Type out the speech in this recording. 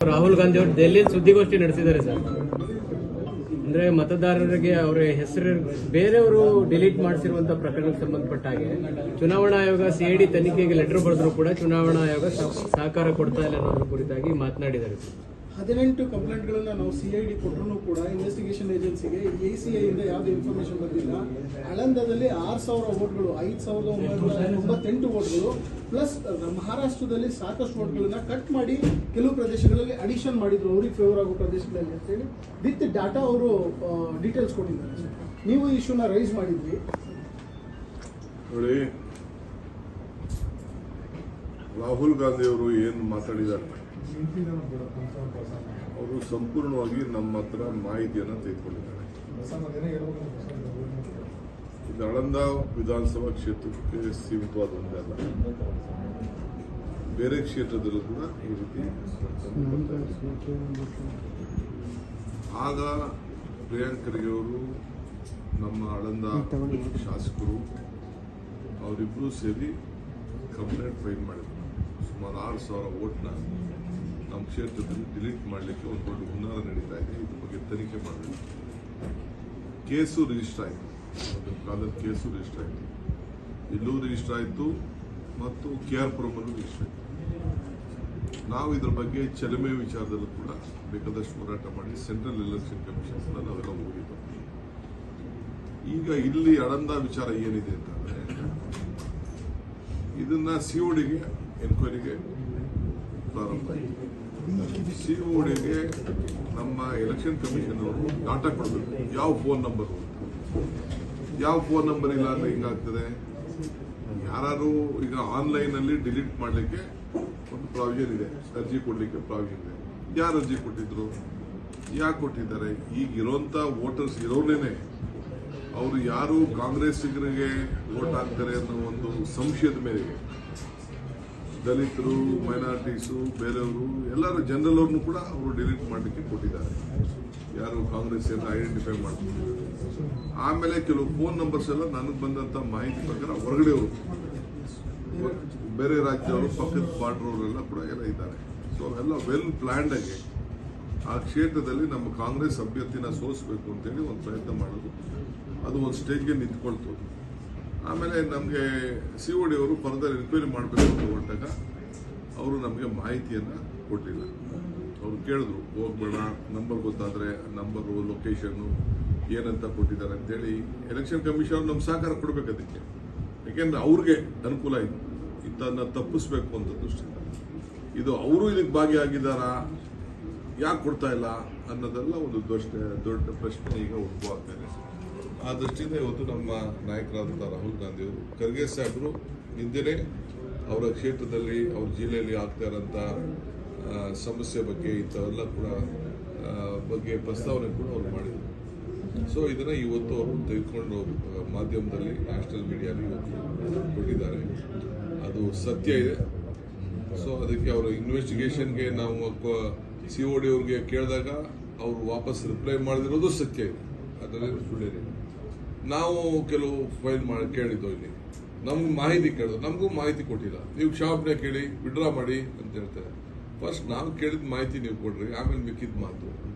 ರಾಹುಲ್ ಗಾಂಧಿ ಅವರು ಡೆಲ್ಲಿ ಸುದ್ದಿಗೋಷ್ಠಿ ನಡೆಸಿದ್ದಾರೆ ಸರ್ ಅಂದ್ರೆ ಮತದಾರರಿಗೆ ಅವರ ಹೆಸರು ಬೇರೆಯವರು ಡಿಲೀಟ್ ಮಾಡಿಸಿರುವಂತಹ ಪ್ರಕರಣಕ್ಕೆ ಸಂಬಂಧಪಟ್ಟ ಹಾಗೆ ಚುನಾವಣಾ ಆಯೋಗ ಸಿಐಡಿ ತನಿಖೆಗೆ ಲೆಟರ್ ಬರೆದ್ರು ಕೂಡ ಚುನಾವಣಾ ಆಯೋಗ ಸಹಕಾರ ಕೊಡ್ತಾ ಇಲ್ಲ ಅನ್ನೋದ್ರ ಕುರಿತಾಗಿ ಮಾತನಾಡಿದ್ದಾರೆ. ಹದಿನೆಂಟು ಕಂಪ್ಲೇಂಟ್ಗಳನ್ನು ನಾವು ಸಿ ಐ ಡಿ ಕೊಟ್ಟರು ಕೂಡ ಇನ್ವೆಸ್ಟಿಗೇಷನ್ ಏಜೆನ್ಸಿಗೆ ಎ ಸಿ ಐ ಇಂದ ಯಾವುದೇ ಇನ್ಫಾರ್ಮೇಶನ್ ಬಂದಿಲ್ಲ. ಆಳಂದದಲ್ಲಿ ಆರು ಸಾವಿರ ವೋಟ್ಗಳು, ಐದು ಸಾವಿರದ ಒಂಬೈನೂರ ತೊಂಬತ್ತೆಂಟು ವೋಟ್ಗಳು ಪ್ಲಸ್ ಮಹಾರಾಷ್ಟ್ರದಲ್ಲಿ ಸಾಕಷ್ಟು ವೋಟ್ಗಳನ್ನ ಕಟ್ ಮಾಡಿ ಕೆಲವು ಪ್ರದೇಶಗಳಲ್ಲಿ ಅಡಿಷನ್ ಮಾಡಿದ್ರು. ಅವ್ರಿಗೆ ಫೇವರ್ ಆಗೋ ಪ್ರದೇಶಗಳಲ್ಲಿ ಅಂತೇಳಿ ವಿತ್ ಡಾಟಾ ಅವರು ಡೀಟೇಲ್ಸ್ ಕೊಟ್ಟಿದ್ದಾರೆ. ನೀವು ಇಶ್ಯೂನ ರೈಸ್ ಮಾಡಿದ್ರಿ. ರಾಹುಲ್ ಗಾಂಧಿ ಅವರು ಏನು ಮಾತಾಡಿದ್ದಾರೆ? ಅವರು ಸಂಪೂರ್ಣವಾಗಿ ನಮ್ಮ ಹತ್ರ ಮಾಹಿತಿಯನ್ನು ತೆಗೆದುಕೊಂಡಿದ್ದಾರೆ. ಇದು ಆಳಂದ ವಿಧಾನಸಭಾ ಕ್ಷೇತ್ರಕ್ಕೆ ಸೀಮಿತವಾದ ಒಂದೇ ಅಲ್ಲ. ಬೇರೆ ಕ್ಷೇತ್ರದಲ್ಲೂ ಕೂಡ ಈ ರೀತಿ. ಆಗ ಪ್ರಿಯಾಂಕ್ ಖರ್ಗೆ ಅವರು ನಮ್ಮ ಅಳಂದ ಶಾಸಕರು ಅವರಿಬ್ಬರು ಸೇರಿ ಕಂಪ್ಲೇಂಟ್ ಫೈಲ್ ಮಾಡಿದ್ರು. ಸುಮಾರು ಆರು ಸಾವಿರ ಓಟ್ನ ನಮ್ಮ ಕ್ಷೇತ್ರದಲ್ಲಿ ಡಿಲೀಟ್ ಮಾಡಲಿಕ್ಕೆ ಒಂದು ದೊಡ್ಡ ಹುನ್ನಾರ ನಡೀತಾ ಇದೆ. ಇದ್ರ ಬಗ್ಗೆ ತನಿಖೆ ಮಾಡಬೇಕು. ಕೇಸು ರಿಜಿಸ್ಟರ್ ಆಯಿತು. ಒಂದು ಕಾಲದ ಕೇಸು ರಿಜಿಸ್ಟರ್ ಆಯಿತು. ಇಲ್ಲೂ ರಿಜಿಸ್ಟರ್ ಆಯಿತು ಮತ್ತು ಕೆ ಆರ್ ಪುರಮಲ್ಲೂ ರಿಜಿಸ್ಟರ್ ಆಯಿತು. ನಾವು ಇದ್ರ ಬಗ್ಗೆ ಚಲಮೆ ವಿಚಾರದಲ್ಲೂ ಕೂಡ ಬೇಕಾದಷ್ಟು ಹೋರಾಟ ಮಾಡಿ ಸೆಂಟ್ರಲ್ ಎಲೆಕ್ಷನ್ ಕಮಿಷನ್ ಕೂಡ ನಾವೆಲ್ಲ ಹೋಗಿದ್ದು ಈಗ ಇಲ್ಲಿ ಅಡಂದ ವಿಚಾರ ಏನಿದೆ ಅಂತಂದ್ರೆ ಇದನ್ನ ಸಿಒಡಿಗೆ ಎನ್ಕ್ವೈರಿಗೆ ಪ್ರಾರಂಭ ಸಿ ಓಡಿಗೆ ನಮ್ಮ ಎಲೆಕ್ಷನ್ ಕಮಿಷನ್ ಅವರು ಡಾಟಾ ಕೊಡಬೇಕು. ಯಾವ ಫೋನ್ ನಂಬರ್ ಯಾವ ಫೋನ್ ನಂಬರ್ ಇಲ್ಲ ಅಂದ್ರೆ ಹಿಂಗಾಗ್ತದೆ? ಯಾರು ಈಗ ಆನ್ಲೈನ್ ಅಲ್ಲಿ ಡಿಲೀಟ್ ಮಾಡಲಿಕ್ಕೆ ಒಂದು ಪ್ರಾವಿಷನ್ ಇದೆ. ಅರ್ಜಿ ಕೊಡ್ಲಿಕ್ಕೆ ಪ್ರಾವಿಷನ್ ಇದೆ. ಯಾರು ಅರ್ಜಿ ಕೊಟ್ಟಿದ್ರು? ಯಾಕೆ ಕೊಟ್ಟಿದ್ದಾರೆ? ಈಗ ಇರೋಂತ ವೋಟರ್ಸ್ ಇರೋನೇನೆ ಅವರು ಯಾರು ಕಾಂಗ್ರೆಸ್ಸಿಗರಿಗೆ ವೋಟ್ ಹಾಕ್ತಾರೆ ಅನ್ನೋ ಒಂದು ಸಂಶಯದ ಮೇರೆಗೆ ದಲಿತರು, ಮೈನಾರಿಟೀಸು, ಬೇರೆಯವರು, ಎಲ್ಲರೂ ಜನರಲ್ ಕೂಡ ಅವರು ಡಿಲೀಟ್ ಮಾಡಲಿಕ್ಕೆ ಕೊಟ್ಟಿದ್ದಾರೆ. ಯಾರು ಕಾಂಗ್ರೆಸ್ ಎಲ್ಲ ಐಡೆಂಟಿಫೈ ಮಾಡ್ಕೊಂಡಿದ್ದಾರೆ. ಆಮೇಲೆ ಕೆಲವು ಫೋನ್ ನಂಬರ್ಸ್ ಎಲ್ಲ ನನಗೆ ಬಂದಂಥ ಮಾಹಿತಿ ಪ್ರಕಾರ ಹೊರಗಡೆ ಅವರು ಬೇರೆ ರಾಜ್ಯದವರು ಪಕ್ಕದ ಬಾರ್ಡ್ರವರೆಲ್ಲ ಕೂಡ ಎಲ್ಲ ಇದ್ದಾರೆ. ಸೊ ಅವೆಲ್ಲ ವೆಲ್ ಪ್ಲ್ಯಾಂಡ್ ಆಗಿ ಆ ಕ್ಷೇತ್ರದಲ್ಲಿ ನಮ್ಮ ಕಾಂಗ್ರೆಸ್ ಅಭ್ಯರ್ಥಿನ ಸೋಲಿಸಬೇಕು ಅಂತೇಳಿ ಒಂದು ಪ್ರಯತ್ನ ಮಾಡೋದು. ಅದು ಒಂದು ಸ್ಟೇಜ್ಗೆ ನಿಂತ್ಕೊಳ್ತು. ಆಮೇಲೆ ನಮಗೆ ಸಿ ಒ ಡಿ ಅವರು ಫರ್ದರ್ ಎನ್ಕ್ವೈರಿ ಮಾಡಬೇಕು ಅಂತ ಹೊರಟಾಗ ಅವರು ನಮಗೆ ಮಾಹಿತಿಯನ್ನು ಕೊಟ್ಟಿಲ್ಲ ಅವರು ಕೇಳಿದ್ರು, ಹೋಗ್ಬೇಡ ನಂಬರ್ ಗೊತ್ತಾದರೆ ನಂಬರು ಲೊಕೇಶನ್ನು ಏನಂತ ಕೊಟ್ಟಿದ್ದಾರೆ ಅಂತೇಳಿ ಎಲೆಕ್ಷನ್ ಕಮಿಷನ್ ನಮ್ಮ ಸಹಕಾರ ಕೊಡಬೇಕು ಅದಕ್ಕೆ. ಯಾಕೆಂದರೆ ಅವ್ರಿಗೆ ಅನುಕೂಲ ಇದೆ ಇಂಥದನ್ನ ತಪ್ಪಿಸ್ಬೇಕು ಅಂತ ದೃಷ್ಟಿಯಿಂದ. ಇದು ಅವರು ಇದಕ್ಕೆ ಭಾಗಿಯಾಗಿದ್ದಾರಾ, ಯಾಕೆ ಕೊಡ್ತಾ ಇಲ್ಲ ಅನ್ನೋದೆಲ್ಲ ಒಂದು ದೊಡ್ಡ ದೊಡ್ಡ ಪ್ರಶ್ನೆ ಈಗ ಉದ್ಭವ ಆಗ್ತಾ ಇದೆ. ಆ ದೃಷ್ಟಿಯಿಂದ ಇವತ್ತು ನಮ್ಮ ನಾಯಕರಾದಂಥ ರಾಹುಲ್ ಗಾಂಧಿ ಅವರು, ಖರ್ಗೆ ಸಾಹೇಬರು ಹಿಂದೆನೇ ಅವರ ಕ್ಷೇತ್ರದಲ್ಲಿ, ಅವ್ರ ಜಿಲ್ಲೆಯಲ್ಲಿ ಆಗ್ತಾ ಇರೋಂಥ ಸಮಸ್ಯೆ ಬಗ್ಗೆ ಇಂಥವೆಲ್ಲ ಕೂಡ ಬಗ್ಗೆ ಪ್ರಸ್ತಾವನೆ ಕೂಡ ಅವ್ರು ಮಾಡಿದರು. ಸೊ ಇದನ್ನು ಇವತ್ತು ಅವರು ತೆಗೆದುಕೊಂಡು ಮಾಧ್ಯಮದಲ್ಲಿ ನ್ಯಾಷನಲ್ ಮೀಡಿಯಾಲಿ ಇವತ್ತು ಕೊಟ್ಟಿದ್ದಾರೆ. ಅದು ಸತ್ಯ ಇದೆ. ಸೊ ಅದಕ್ಕೆ ಅವರು ಇನ್ವೆಸ್ಟಿಗೇಷನ್ಗೆ ನಾವು ಸಿ ಒ ಡಿ ಅವ್ರಿಗೆ ಕೇಳಿದಾಗ, ಅವರು ವಾಪಸ್ ರಿಪ್ಲೈ ಮಾಡದಿರೋದು ಸತ್ಯ ಇದೆ. ಅದರಲ್ಲಿ ಸುಳ್ಳೇನಿಲ್ಲ. ನಾವು ಕೆಲವು ಫೈಲ್ ಮಾಡಿ ಕೇಳಿದ್ದು ಇಲ್ಲಿ. ನಮ್ಗೆ ಮಾಹಿತಿ ಕೇಳಿದ್ರು ನಮಗೂ ಮಾಹಿತಿ ಕೊಟ್ಟಿಲ್ಲ. ನೀವು ಶಾಪ್ನೇ ಕೇಳಿ ವಿಡ್ರಾ ಮಾಡಿ ಅಂತ ಹೇಳ್ತಾರೆ. ಫಸ್ಟ್ ನಾವು ಕೇಳಿದ ಮಾಹಿತಿ ನೀವು ಕೊಡ್ರಿ, ಆಮೇಲೆ ಮಿಕ್ಕಿದ ಮಾತು.